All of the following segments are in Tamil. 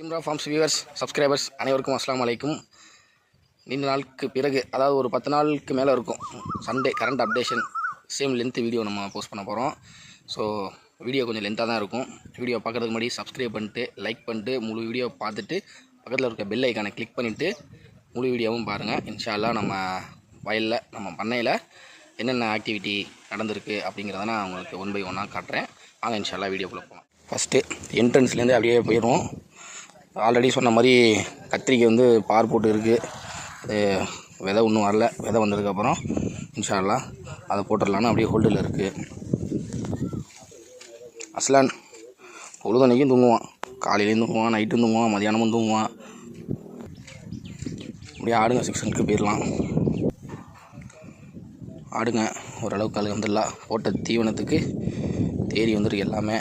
இம்ரா ஃபார்ம்ஸ் வியூவர்ஸ் சப்ஸ்கிரைபர்ஸ் அனைவருக்கும் அஸ்லாம் அலைக்கும். நீண்ட நாளுக்கு பிறகு அதாவது ஒரு பத்து நாளுக்கு மேலே இருக்கும். Sunday current updation same length video நம்ம போஸ்ட் பண்ண போகிறோம் ஸோ வீடியோ கொஞ்சம் லென்த்தாக தான் இருக்கும். வீடியோ பார்க்குறதுக்கு முன்னாடி சப்ஸ்கிரைப் பண்ணிட்டு லைக் பண்ணிட்டு முழு வீடியோ பார்த்துட்டு பக்கத்தில் இருக்க பெல் ஐக்கானை கிளிக் பண்ணிவிட்டு முழு வீடியோவும் பாருங்கள் இன்ஷால்லா நம்ம வயலில் நம்ம பண்ணையில் என்னென்ன ஆக்டிவிட்டி நடந்திருக்கு அப்படிங்கிறத நான் உங்களுக்கு ஒன் பை ஒன்னாக காட்டுறேன். வாங்க இன்ஷால்லாம் வீடியோக்குள்ளே போகலாம் ஃபஸ்ட்டு என்ட்ரன்ஸ்லேருந்து அப்படியே போயிடுவோம். ஆல்ரெடி சொன்ன மாதிரி கத்திரிக்கை வந்து பார் போட்டு இருக்குது அது விதை ஒன்றும் வரல. விதை வந்ததுக்கப்புறம் இன்ஷால்லாம் அதை போட்டுடலான்னு அப்படியே ஹோல்டில் இருக்குது அஸ்லான் பொழுதன்னைக்கும் தூங்குவான். காலையிலையும் தூங்குவான் நைட்டும் தூங்குவான் மதியானமும் தூங்குவான். அப்படியே ஆடுங்க செக்ஷனுக்கு போயிடலாம். ஆடுங்க. ஓரளவுக்கு அலகம்துல்லா போட்ட தீவனத்துக்கு தேறி வந்துருக்கு எல்லாமே.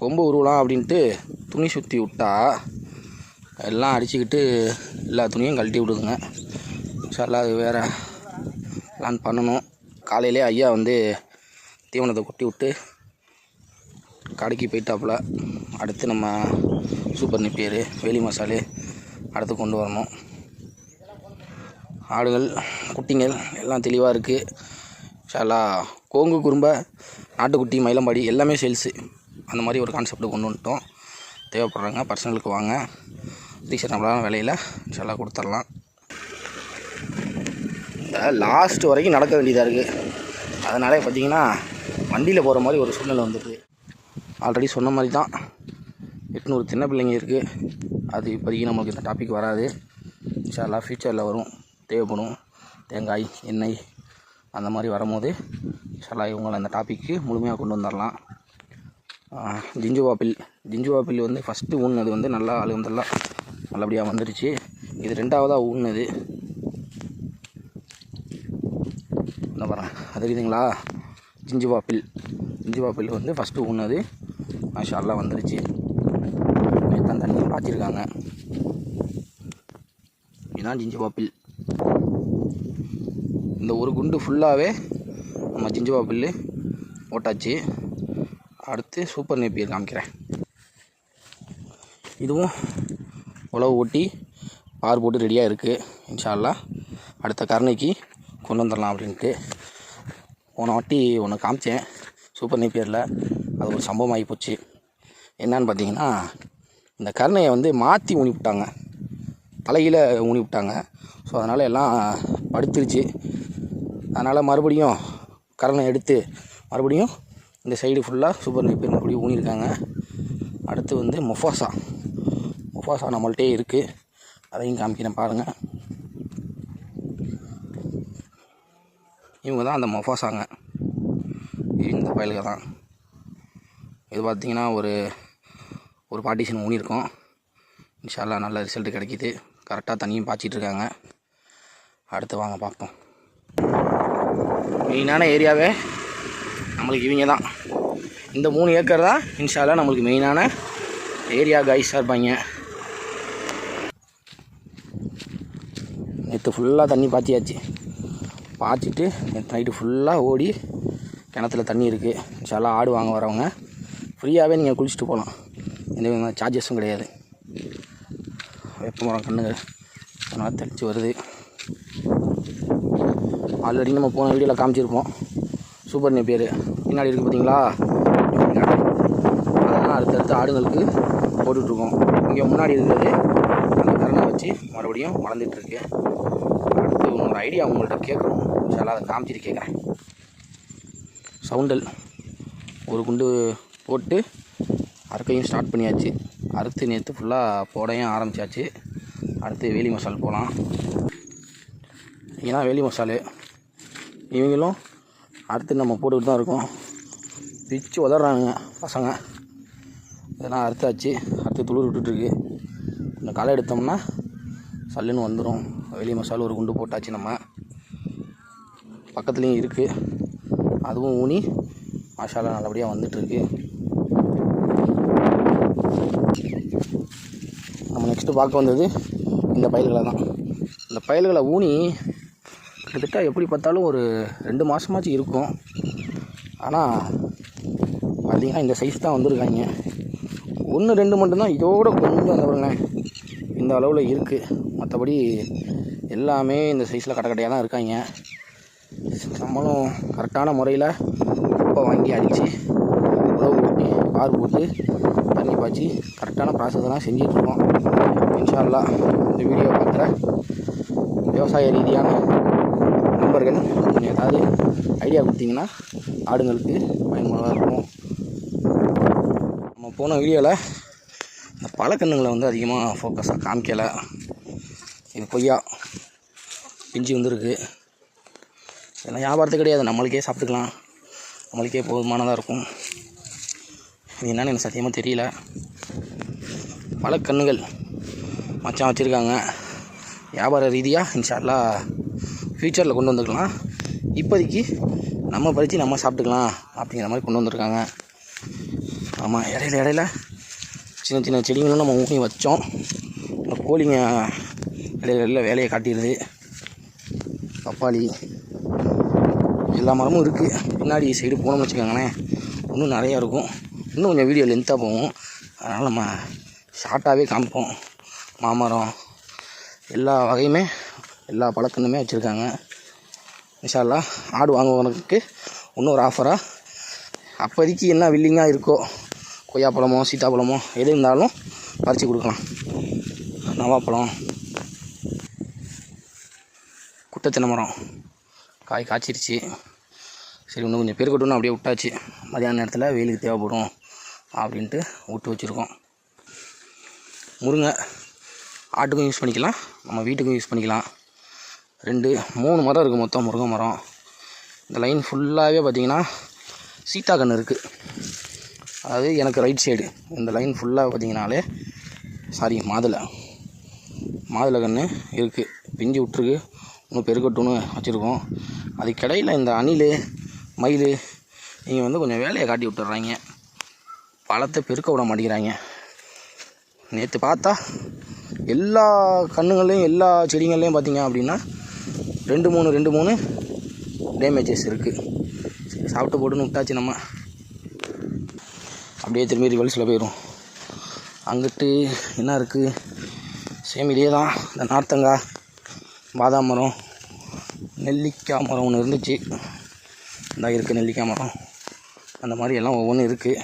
கொம்பு உருவலாம் அப்படின்ட்டு துணி சுற்றி விட்டா எல்லாம் அடிச்சுக்கிட்டு எல்லா துணியும் கழட்டி விடுதுங்க. இன்ஷால்லா அது வேறு பிளான் பண்ணணும். காலையிலே ஐயா வந்து தீவனத்தை கொட்டி விட்டு கடைக்கு போயிட்டாப்புல. அடுத்து நம்ம சூப்பர் நிப்பியர் வேலி மசாலு அடுத்து கொண்டு வரணும். ஆடுகள் குட்டிங்கள் எல்லாம் தெளிவாக இருக்குது ஷாலா கோங்கு குறும்ப நாட்டுக்குட்டி மயிலம்பாடி எல்லாமே சேல்ஸு அந்த மாதிரி ஒரு கான்செப்ட் கொண்டு வந்துட்டோம். தேவைப்படுறாங்க பர்சனலுக்கு வாங்க. ரீசனபிளான விலையில் ஷாலா கொடுத்துர்லாம் இந்த லாஸ்ட் வரைக்கும் நடக்க வேண்டியதாக இருக்குது அதனாலே பார்த்தீங்கன்னா வண்டியில் போகிற மாதிரி ஒரு சூழ்நிலை வந்துடுது ஆல்ரெடி சொன்ன மாதிரி தான். எட்நூறு சின்ன பிள்ளைங்க இருக்குது அது இப்போதைக்கு நமக்கு இந்த டாபிக் வராது. இன்ஷால்லா ஃப்யூச்சரில் வரும். தேவைப்படும். தேங்காய் எண்ணெய் அந்த மாதிரி வரும்போது இன்ஷால்லா இவங்களை அந்த டாப்பிக்கு முழுமையாக கொண்டு வந்துடலாம். ஜிஞ்சு பாப்பிள் ஜிஞ்சுவா பில் வந்து ஃபஸ்ட்டு ஊன்னது வந்து நல்லா அழுந்தெல்லாம் நல்லபடியாக வந்துடுச்சு. இது ரெண்டாவதாக ஊன்னது. என்ன வரேன் அது தெரியுதுங்களா ஜிஞ்சுவா பில் ஜிஞ்சுவா பில் வந்து ஃபஸ்ட்டு ஊன்னது. மாஷாலாம் வந்துடுச்சு. வந்துருச்சு நேற்று தண்ணி பாய்ச்சிருக்காங்க. இதுதான் ஜிஞ்சுவா பில் இந்த ஒரு குண்டு ஃபுல்லாகவே நம்ம ஜிஞ்சுவா பில்லு ஓட்டாச்சு அடுத்து சூப்பர் நேப்பியர் காமிக்கிறேன். இதுவும் உழவு ஓட்டி பார் போட்டு ரெடியாக இருக்குது இன்ஷால்லா அடுத்த கருணைக்கு கொண்டு வந்துடலாம் அப்படின்ட்டு போன வாட்டி ஒன்று காமிச்சேன். சூப்பர் நிப்பியரில் அது ஒரு சம்பவம் ஆகி போச்சு. என்னன்னு பார்த்தீங்கன்னா இந்த கருணையை வந்து மாற்றி ஊனி விட்டாங்க. தலையில் ஊனி விட்டாங்க. ஸோ அதனால் எல்லாம் படுத்துருச்சு. அதனால் மறுபடியும் கருணை எடுத்து மறுபடியும் இந்த சைடு ஃபுல்லாக சூப்பர் நெப்பர் மறுபடியும் ஊனியிருக்காங்க அடுத்து வந்து முஃபாசா. முஃபாசா நம்மள்கிட்டே இருக்குது அதையும் காமிக்கிறேன் பாருங்கள் இவங்க தான் அந்த மொஃபாசாங்க. இந்த பயலுக தான். இது பார்த்திங்கன்னா ஒரு ஒரு பார்ட்டிஷன் ஊனியிருக்கோம் இன்ஷால்லா நல்ல ரிசல்ட் கிடைக்கிது. கரெக்டாக தண்ணியும் பாய்ச்சிட்டு இருக்காங்க அடுத்து வாங்க பார்ப்போம். மெயினான ஏரியாவே நம்மளுக்கு இவங்க தான். இந்த மூணு ஏக்கர் தான் இன்ஷால்லாம் நம்மளுக்கு மெயினான ஏரியா கைஸாக இருப்பாங்க நேற்று ஃபுல்லாக தண்ணி பாய்ச்சியாச்சு பாய்ச்சிட்டு நேற்று நைட்டு ஃபுல்லாக ஓடி கிணத்துல தண்ணி இருக்குது இன்ஷால்லா ஆடு வாங்க வரவங்க. ஃப்ரீயாகவே நீங்கள் குளிச்சுட்டு போகலாம் எந்த விதமான சார்ஜஸும் கிடையாது. வெப்பமரம் கண்ணுகள் கண்ணுங்க அதனால் தெளிச்சு வருது. ஆல்ரெடி நம்ம போன வீடியோவில் காமிச்சிருப்போம். சூப்பர் நே பேர். பின்னாடி இருக்குது பார்த்தீங்களா அதெல்லாம் அடுத்தடுத்து ஆடுங்களுக்கு போட்டுட்ருக்கோம் இங்கே முன்னாடி இருக்கிறது அந்த கரணை வச்சு மறுபடியும் வளர்ந்துட்டுருக்கு உங்களோட ஐடியா உங்கள்கிட்ட கேட்குறோம் சில அதை காமிச்சிட்டு கேட்குறேன். சவுண்டல். ஒரு குண்டு போட்டு அறுக்கையும் ஸ்டார்ட் பண்ணியாச்சு. அறுத்து நேற்று ஃபுல்லாக போடையும் ஆரம்பிச்சாச்சு. அடுத்து வேலி மசால் போகலாம் ஏன்னா வேலி மசாலு. இவங்களும் அடுத்து நம்ம போட்டுக்கிட்டு தான் இருக்கோம். பிச்சு உதறானுங்க பசங்க. இதெல்லாம் அறுத்தாச்சு. அடுத்து துளிர் விட்டுட்டுருக்கு இந்த களை எடுத்தோம்னா சல்லுன்னு வந்துடும் வெளி மசாலா ஒரு குண்டு போட்டாச்சு நம்ம. பக்கத்துலேயும் இருக்குது அதுவும் ஊனி. மசாலா நல்லபடியாக வந்துட்டுருக்கு. நம்ம நெக்ஸ்ட்டு பார்க்க வந்தது இந்த பயல்களை தான். இந்த பயல்களை ஊனி கிட்டத்தட்ட எப்படி பார்த்தாலும் ஒரு ரெண்டு மாதமாச்சும் இருக்கும். ஆனால் பார்த்திங்கன்னா இந்த சைஸ் தான் வந்திருக்காங்க. ஒன்று ரெண்டு மட்டும்தான். இதோட கொஞ்சம் அந்த பாருங்களேன் இந்த அளவில் இருக்குது மற்றபடி எல்லாமே இந்த சைஸில் கடை கடையாக தான் இருக்காங்க. நம்மளும் கரெக்டான முறையில் குப்பை வாங்கி அடித்து உழவு ஊட்டி பார் போட்டு தண்ணி பாய்ச்சி கரெக்டான ப்ராசஸ்லாம் செஞ்சிட்ருக்கோம் இன்ஷால்லா இந்த வீடியோ பார்க்குற விவசாய ரீதியான நண்பர்கள் நீங்கள் ஏதாவது ஐடியா கொடுத்தீங்கன்னா ஆடுங்களுக்கு பயனுள்ளதாக இருக்கும். நம்ம போன வீடியோவில் பழக்கண்ணுங்களை வந்து அதிகமாக ஃபோக்கஸாக காமிக்கலை. இது கொய்யா பிஞ்சு வந்துருக்கு. இதெல்லாம் வியாபாரத்துக்கு கிடையாது. நம்மளுக்கே சாப்பிட்டுக்கலாம். நம்மளுக்கே போதுமானதாக இருக்கும். இது என்னன்னு எனக்கு சத்தியமாக தெரியல. பல கண்ணுகள் மச்சான் வச்சுருக்காங்க. வியாபார ரீதியாக இன்ஷால்லா ஃப்யூச்சரில் கொண்டு வந்துருக்கலாம். இப்போதைக்கு நம்ம பறித்து நம்ம சாப்பிட்டுக்கலாம் அப்படிங்கிற மாதிரி கொண்டு வந்திருக்காங்க. ஆமாம் இடையில இடையில சின்ன சின்ன செடிங்களும் நம்ம ஊனி வச்சோம். இந்த கோழிங்க இடையில வேலையை காட்டிடுது. பப்பாளி எல்லா மரமும் இருக்குது பின்னாடி சைடு போனோம்னு வச்சுக்கோங்களேன். இன்னும் நிறையா இருக்கும். இன்னும் கொஞ்சம் வீடியோ லென்த்தாக போகும். அதனால் நம்ம ஷார்ட்டாகவே காமிப்போம். மாமரம் எல்லா வகையுமே எல்லா பழக்கணுமே வச்சுருக்காங்க. விஷாலா ஆடு வாங்குவவனுக்கு இன்னொரு ஆஃபராக அப்போதைக்கு என்ன வில்லிங்காக இருக்கோ கொய்யாப்பழமோ சீத்தாப்பழமோ எது இருந்தாலும் பறித்து கொடுக்கலாம். நவாப்பழம் குட்டத்தென்னை மரம். காய் காய்ச்சிருச்சு. சரி இன்னும் கொஞ்சம் பெருக்கட்டும்னு அப்படியே விட்டாச்சு. மதியான நேரத்தில் வெயிலுக்கு தேவைப்படும் அப்படின்ட்டு விட்டு வச்சுருக்கோம். முருங்கை ஆட்டுக்கும் யூஸ் பண்ணிக்கலாம். நம்ம வீட்டுக்கும் யூஸ் பண்ணிக்கலாம். ரெண்டு மூணு மரம் இருக்குது மொத்தம் முருங்கை மரம். இந்த லைன் ஃபுல்லாகவே பார்த்தீங்கன்னா சீத்தாக்கன்று இருக்குது அதாவது எனக்கு ரைட் சைடு இந்த லைன் ஃபுல்லாக பார்த்திங்கனாலே சாரி மாதுளை. மாதுளை கன்று இருக்குது பிஞ்சு விட்ருக்கு இன்னும் பெருக்கட்டும்னு வச்சுருக்கோம். அதுக்கிடையில் இந்த அணில் மயில் நீங்கள் வந்து கொஞ்சம் வேலையை காட்டி விட்டுறாங்க. பழத்தை பெருக்க விட மாட்டேங்கிறாங்க. நேற்று பார்த்தா எல்லா கண்ணுங்கள்லையும் எல்லா செடிங்கள்லையும் பார்த்தீங்க அப்படின்னா ரெண்டு மூணு ரெண்டு மூணு டேமேஜஸ் இருக்குது சாப்பிட்டு போட்டுன்னு விட்டாச்சு நம்ம. அப்படியே திரும்பி ரிவல்ஸில் போயிடும் அங்கிட்டு என்ன இருக்குது சேம் இதே தான். இந்த நார்த்தங்காய் பாதாம் மரம் நெல்லிக்காய் மரம் ஒன்று இருந்துச்சு. இந்த இருக்குது நெல்லிக்காய் மரம். அந்த மாதிரி எல்லாம் ஒவ்வொன்றும் இருக்குது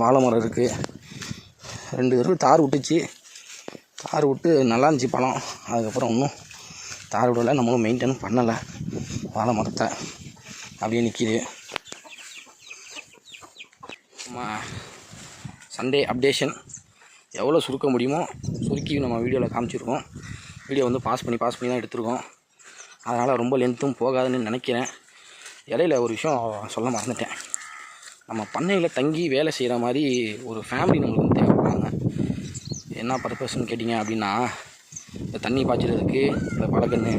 வாழை மரம் இருக்குது ரெண்டு தடவை தார் விட்டுச்சு. தார் விட்டு நல்லா இருந்துச்சு பழம். அதுக்கப்புறம் இன்னும் தார் விடலை. நம்மளும் மெயின்டைன் பண்ணலை. வாழை மரத்தை. அப்படியே நிற்கிது சண்டே அப்டேஷன் எவ்வளோ சுருக்க முடியுமோ சுருக்கி நம்ம வீடியோவில் காமிச்சிருக்கோம். வீடியோ வந்து பாஸ் பண்ணி பாஸ் பண்ணி தான் எடுத்திருக்கோம். அதனால் ரொம்ப லென்த்தும் போகாதுன்னு நினைக்கிறேன். இடையில ஒரு விஷயம் சொல்ல மறந்துட்டேன். நம்ம பண்ணையில் தங்கி வேலை செய்கிற மாதிரி ஒரு ஃபேமிலி நம்மளுக்கு வந்து தேவைப்படுறாங்க. என்ன பர்பஸ்ன்னு கேட்டிங்க அப்படின்னா இந்த தண்ணி பாய்ச்சறதுக்கு இந்த பழக்கன்னு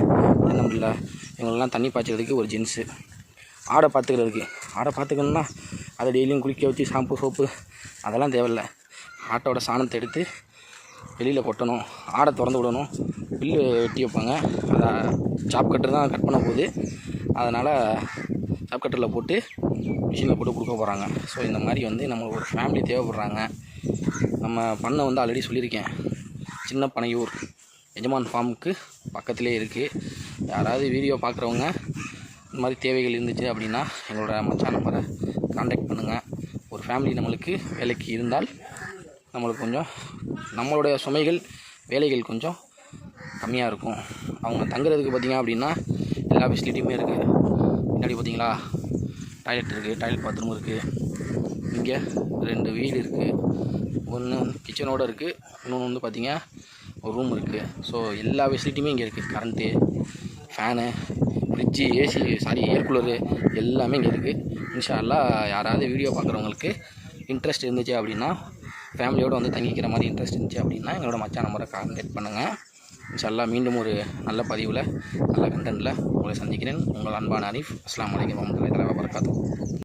தென்னம்பிள்ளை இவங்களெல்லாம் தண்ணி பாய்ச்சறதுக்கு ஒரு ஜென்ஸு ஆடை பார்த்துக்கிறதுக்கு ஆடை பார்த்துக்கணுன்னா அதை டெய்லியும் குளிக்க வச்சு ஷாம்பு சோப்பு அதெல்லாம் தேவையில்ல. ஆட்டோட சாணத்தை எடுத்து வெளியில் கொட்டணும். ஆடை திறந்து விடணும். புல்லு வெட்டி வைப்பாங்க. அதை சாப் கட்டர் தான் கட் பண்ண போகுது. அதனால் சாப் கட்டரில் போட்டு மிஷினில் போட்டு கொடுக்க போகிறாங்க ஸோ இந்த மாதிரி வந்து நம்மளுக்கு ஒரு ஃபேமிலி தேவைப்படுறாங்க. நம்ம பண்ணை வந்து ஆல்ரெடி சொல்லியிருக்கேன். சின்ன பனையூர் எஜமான் ஃபார்முக்கு பக்கத்திலே இருக்குது யாராவது வீடியோ பார்க்குறவங்க இந்த மாதிரி தேவைகள் இருந்துச்சு அப்படின்னா எங்களோட மச்சான் நம்பரை காண்டாக்ட் பண்ணுங்கள் ஒரு ஃபேமிலி நம்மளுக்கு வேலைக்கு இருந்தால் நம்மளுக்கு கொஞ்சம் நம்மளுடைய சுமைகள் வேலைகள் கொஞ்சம் கம்மியாக இருக்கும். அவங்க தங்குறதுக்கு பார்த்தீங்க அப்படின்னா எல்லா ஃபெசிலிட்டியுமே இருக்குது முன்னாடி பார்த்தீங்களா? டாய்லெட் இருக்குது டாய்லெட் பாத்ரூம் இருக்குது இங்கே ரெண்டு வீடு இருக்குது ஒன்று கிச்சனோடு இருக்குது இன்னொன்று வந்து பார்த்திங்க ஒரு ரூம் இருக்குது ஸோ எல்லா ஃபெசிலிட்டியுமே இங்கே இருக்குது current fan fridge AC sorry air cooler எல்லாமே இங்கே இருக்குது இன்ஷா யாராவது வீடியோ பார்க்குறவங்களுக்கு இன்ட்ரெஸ்ட் இருந்துச்சு அப்படின்னா ஃபேமிலியோடு வந்து தங்கிக்கிற மாதிரி இன்ட்ரெஸ்ட் இருந்துச்சு அப்படின்னா எங்களோட மச்சான் நம்பரை கான்டாக்ட் பண்ணுங்கள் இன்ஷால்லா மீண்டும் ஒரு நல்ல பதிவில் நல்ல கண்டென்ட்டில் உங்களை சந்திக்கிறேன். உங்கள் அன்பான அனீஃப் அஸ்லாம் வலைக்கம் வரமத்துல்லாஹி வரகாத்துஹு